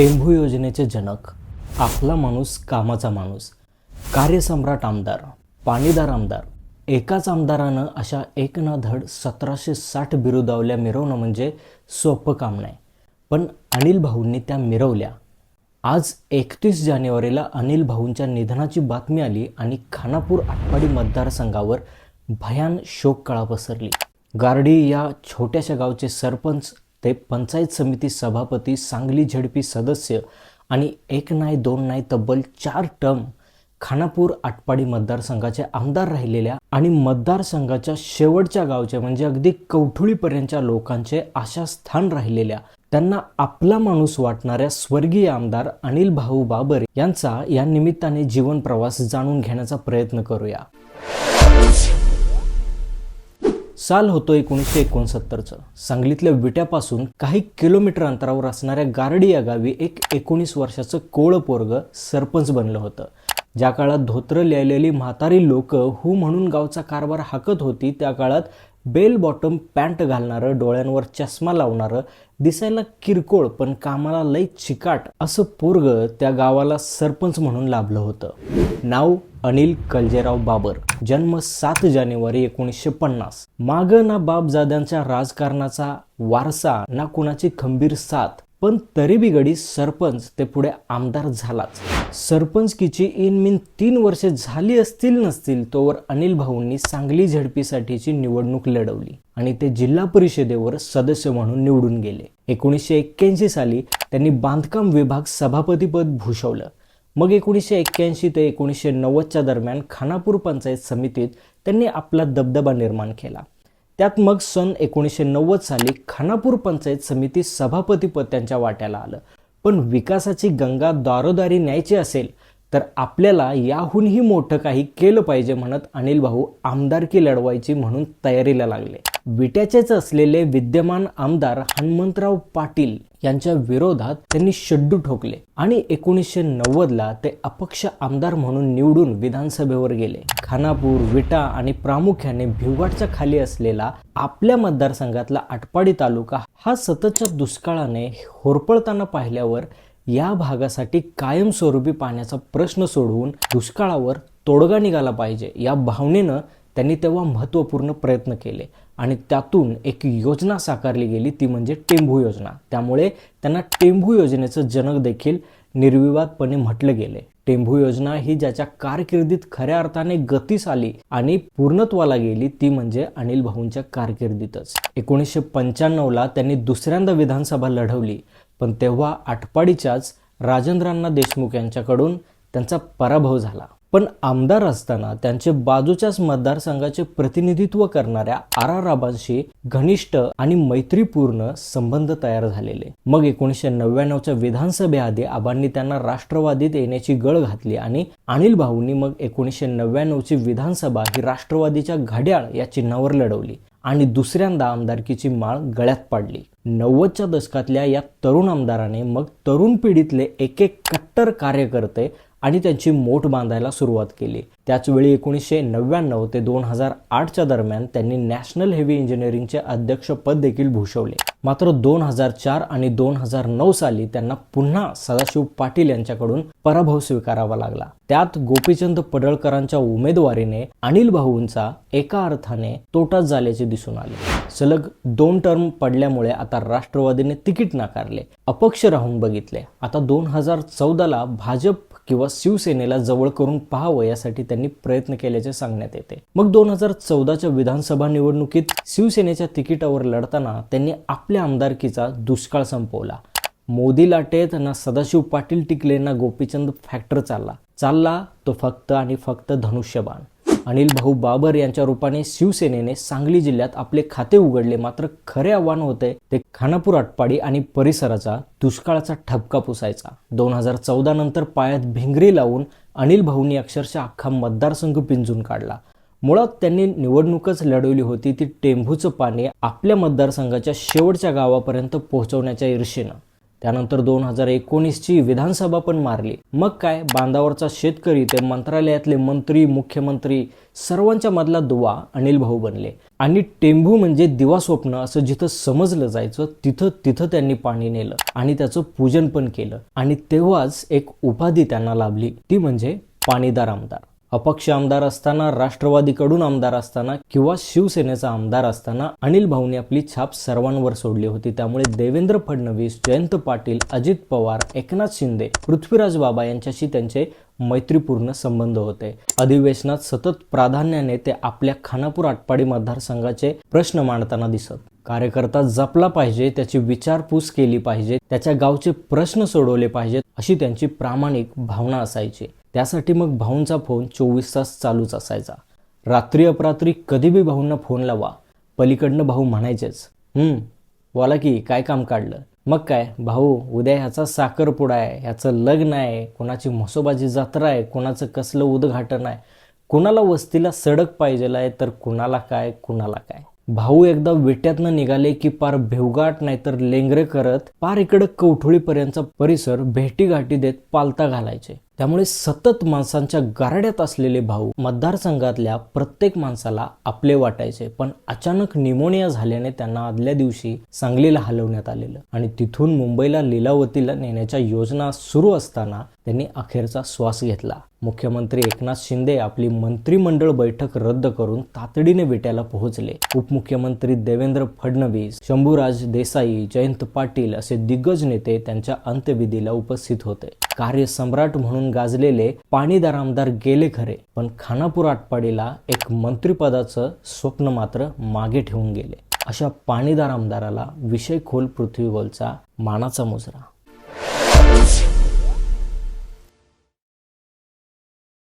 टेंभू योजनेचे जनक आपला माणूस कामाचा माणूस कार्यसम्राट आमदार पाणीदार आमदार एकाच आमदारानं अशा एकना धड सतराशे साठ बिरुदावल्या मिरवणं म्हणजे सोपं काम नाही. पण अनिल भाऊंनी त्या मिरवल्या. आज एकतीस जानेवारीला अनिल भाऊंच्या निधनाची बातमी आली आणि खानापूर आटपाडी मतदारसंघावर भयान शोककळा पसरली. गार्डी या छोट्याशा गावचे सरपंच ते पंचायत समिती सभापती सांगली झेडपी सदस्य आणि एक नाही दोन नाही तब्बल चार टर्म खानापूर आटपाडी मतदारसंघाचे आमदार राहिलेल्या आणि मतदारसंघाच्या शेवटच्या गावचे म्हणजे अगदी कवठुळीपर्यंतच्या लोकांचे आशास्थान राहिलेल्या त्यांना आपला माणूस वाटणाऱ्या स्वर्गीय आमदार अनिल भाऊ बाबर यांचा या निमित्ताने जीवन प्रवास जाणून घेण्याचा प्रयत्न करूया. साल होतो एकोणीसशे एकोणसत्तरचं. सांगलीतल्या विट्यापासून काही किलोमीटर अंतरावर असणाऱ्या गारडी या गावी एक एकोणीस वर्षाचं कोळ पोरग सरपंच बनलं होतं. ज्या काळात धोत्र लिहिलेली म्हातारी लोक हू म्हणून गावचा कारभार हाकत होती त्या काळात बेल बॉटम पॅन्ट घालणारं डोळ्यांवर चष्मा लावणारं दिसायला किरकोळ पण कामाला लई चिकाट असं पोरग त्या गावाला सरपंच म्हणून लाभलं होतं. नाव अनिल कलजेराव बाबर. जन्म सात जानेवारी एकोणीसशे पन्नास. माग ना बापजाद्यांच्या राजकारणाचा वारसा ना कुणाची खंबीर साथ. पण तरी गडी सरपंच ते पुढे आमदार झालाच. सरपंचकीची इन मिन तीन वर्षे झाली असतील नसतील तोवर अनिल भाऊंनी सांगली झडपीसाठीची निवडणूक लढवली आणि ते जिल्हा परिषदेवर सदस्य म्हणून निवडून गेले. एकोणीसशे एक्क्याऐंशी साली त्यांनी बांधकाम विभाग सभापतीपद भूषवलं. मग एकोणीसशे एक्क्याऐंशी ते एकोणीसशे नव्वदच्या दरम्यान खानापूर पंचायत समितीत त्यांनी आपला दबदबा निर्माण केला. त्यात मग सन एकोणीसशे नव्वद साली खानापूर पंचायत समिती सभापतीपद त्यांच्या वाट्याला आलं. पण विकासाची गंगा दारोदारी न्यायची असेल तर आपल्याला याहूनही मोठं काही केलं पाहिजे म्हणत अनिल भाऊ आमदारकी लढवायची म्हणून तयारीला लागले. विट्याचेच असलेले विद्यमान आमदार हनुमंतराव पाटील यांच्या विरोधात त्यांनी शड्डू ठोकले आणि एकोणीसशे नव्वदला ते अपक्ष आमदार म्हणून निवडून विधानसभेवर गेले. खानापूर विटा आणि प्रामुख्याने भिवघाटच्या खाली असलेला आपल्या मतदारसंघातला आटपाडी तालुका हा सततच्या दुष्काळाने होरपळताना पाहिल्यावर या भागासाठी कायमस्वरूपी पाण्याचा प्रश्न सोडवून दुष्काळावर तोडगा निघाला पाहिजे या भावनेनं त्यांनी तेव्हा महत्त्वपूर्ण प्रयत्न केले. आणि त्यातून एक योजना साकारली गेली ती म्हणजे टेंभू योजना. त्यामुळे त्यांना टेंभू योजनेचं जनक देखील निर्विवादपणे म्हटलं गेले टेंभू योजना ही ज्याच्या कारकिर्दीत खऱ्या अर्थाने गतीस आली आणि पूर्णत्वाला गेली ती म्हणजे अनिल भाऊंच्या कारकिर्दीतच. एकोणीसशे पंच्याण्णवला त्यांनी दुसऱ्यांदा विधानसभा लढवली पण तेव्हा आटपाडीच्याच राजेंद्रांना देशमुख यांच्याकडून त्यांचा पराभव झाला. पण आमदार असताना त्यांचे बाजूच्याच मतदारसंघाचे प्रतिनिधित्व करणाऱ्या आराराबांशी घनिष्ठ आणि मैत्रीपूर्ण संबंध तयार झालेले. मग एकोणीसशे नव्याण्णवच्या विधानसभेआधी आबांनी त्यांना राष्ट्रवादीत येण्याची गळ घातली आणि अनिल भाऊंनी मग एकोणीसशे नव्याण्णवची विधानसभा ही राष्ट्रवादीच्या घड्याळ या चिन्हावर लढवली आणि दुसऱ्यांदा आमदारकीची माळ गळ्यात पाडली. नव्वदच्या दशकातल्या या तरुण आमदाराने मग तरुण पिढीतले एक एक कट्टर कार्यकर्ते आणि त्यांची मोठ बांधायला सुरुवात केली. त्याचवेळी एकोणीसशे नव्याण्णव ते दोन हजार आठच्या दरम्यान त्यांनी नॅशनल हेवी इंजिनिअरिंगचे अध्यक्षपद देखील भूषवले. मात्र दोन हजार चार आणि दोन हजार नऊ साली त्यांना पुन्हा सदाशिव पाटील यांच्याकडून पराभव स्वीकारावा लागला. त्यात गोपीचंद पडळकरांच्या उमेदवारीने अनिल भाऊंचा एका अर्थाने तोटाच झाल्याचे दिसून आले. सलग दोन टर्म पडल्यामुळे आता राष्ट्रवादीने तिकीट नाकारले. अपक्ष राहून बघितले. आता दोन हजार चौदाला भाजप किंवा शिवसेनेला जवळ करून पाहावं यासाठी त्यांनी प्रयत्न केल्याचे सांगण्यात येते. मग दोन हजार चौदाच्या विधानसभा निवडणुकीत शिवसेनेच्या तिकिटावर लढताना त्यांनी आपल्या आमदारकीचा दुष्काळ संपवला. मोदी लाटेत ना सदाशिव पाटील टिकले ना गोपीचंद फॅक्टर चालला. चालला तो फक्त आणि फक्त धनुष्यबाण. अनिल भाऊ बाबर यांच्या रूपाने शिवसेनेने सांगली जिल्ह्यात आपले खाते उघडले. मात्र खरे आव्हान होते ते खानापूर आटपाडी आणि परिसराचा दुष्काळाचा ठपका पुसायचा. दोन हजार चौदा नंतर पायात भिंगरी लावून अनिल भाऊंनी अक्षरशः अख्खा मतदारसंघ पिंजून काढला. मुळात त्यांनी निवडणूकच लढवली होती. ती टेंभूचं पाणी आपल्या मतदारसंघाच्या शेवटच्या गावापर्यंत पोहोचवण्याच्या ईर्षेनं त्यानंतर दोन हजार एकोणीसची विधानसभा पण मारली. मग काय? बांधावरचा शेतकरी ते मंत्रालयातले मंत्री मुख्यमंत्री सर्वांच्या मधला दुवा अनिल भाऊ बनले. आणि टेंभू म्हणजे दिवा स्वप्न असं जिथं समजलं जायचं तिथं तिथं त्यांनी पाणी नेलं आणि त्याचं पूजन पण केलं. आणि तेव्हाच एक उपाधी त्यांना लाभली. ती म्हणजे पाणीदार आमदार. अपक्ष आमदार असताना राष्ट्रवादीकडून आमदार असताना किंवा शिवसेनेचा आमदार असताना अनिल भाऊनी आपली छाप सर्वांवर सोडली होती. त्यामुळे देवेंद्र फडणवीस जयंत पाटील अजित पवार एकनाथ शिंदे पृथ्वीराज बाबा यांच्याशी त्यांचे मैत्रीपूर्ण संबंध होते. अधिवेशनात सतत प्राधान्याने ते आपल्या खानापूर आटपाडी मतदारसंघाचे प्रश्न मांडताना दिसत. कार्यकर्ता जपला पाहिजे त्याची विचारपूस केली पाहिजे त्याच्या गावचे प्रश्न सोडवले पाहिजेत अशी त्यांची प्रामाणिक भावना असायची. त्यासाठी मग भाऊंचा फोन चोवीस तास चालूच असायचा. रात्री अपरात्री कधी बी भाऊंना फोन लावा. पलीकडनं भाऊ म्हणायचेच हम्म बोला की काय काम काढलं? मग काय भाऊ उद्या ह्याचा साखरपुडा आहे ह्याचं लग्न आहे कोणाची म्हसोबाची जत्रा आहे कोणाचं कसलं उद्घाटन आहे. कुणाला वस्तीला सडक पाहिजेला आहे तर कुणाला काय कुणाला काय. भाऊ एकदा विट्यातनं निघाले की पार भेवगाट नाहीतर लेंगरे करत पार इकडं कवठोळीपर्यंतचा परिसर भेटीगाठी देत पालता घालायचे. त्यामुळे सतत माणसांच्या गारड्यात असलेले भाऊ मतदारसंघातल्या प्रत्येक माणसाला आपले वाटायचे. पण अचानक निमोनिया झाल्याने त्यांना आदल्या दिवशी सांगलीला हलवण्यात आलेलं. आणि तिथून मुंबईला लीलावतीला नेण्याच्या योजना सुरू असताना त्यांनी अखेरचा श्वास घेतला. मुख्यमंत्री एकनाथ शिंदे आपली मंत्रिमंडळ बैठक रद्द करून तातडीने विट्याला पोहोचले. उपमुख्यमंत्री देवेंद्र फडणवीस शंभूराज देसाई जयंत पाटील असे दिग्गज नेते त्यांच्या अंत्यविधीला उपस्थित होते. कार्यसम्राट म्हणून गाजलेले पाणीदार आमदार गेले खरे पण खानापूर आटपाडीला एक मंत्रिपदाचं स्वप्न मात्र मागे ठेवून गेले. अशा पाणीदार आमदाराला विषय खोल पृथ्वीवरचा मानाचा मुजरा.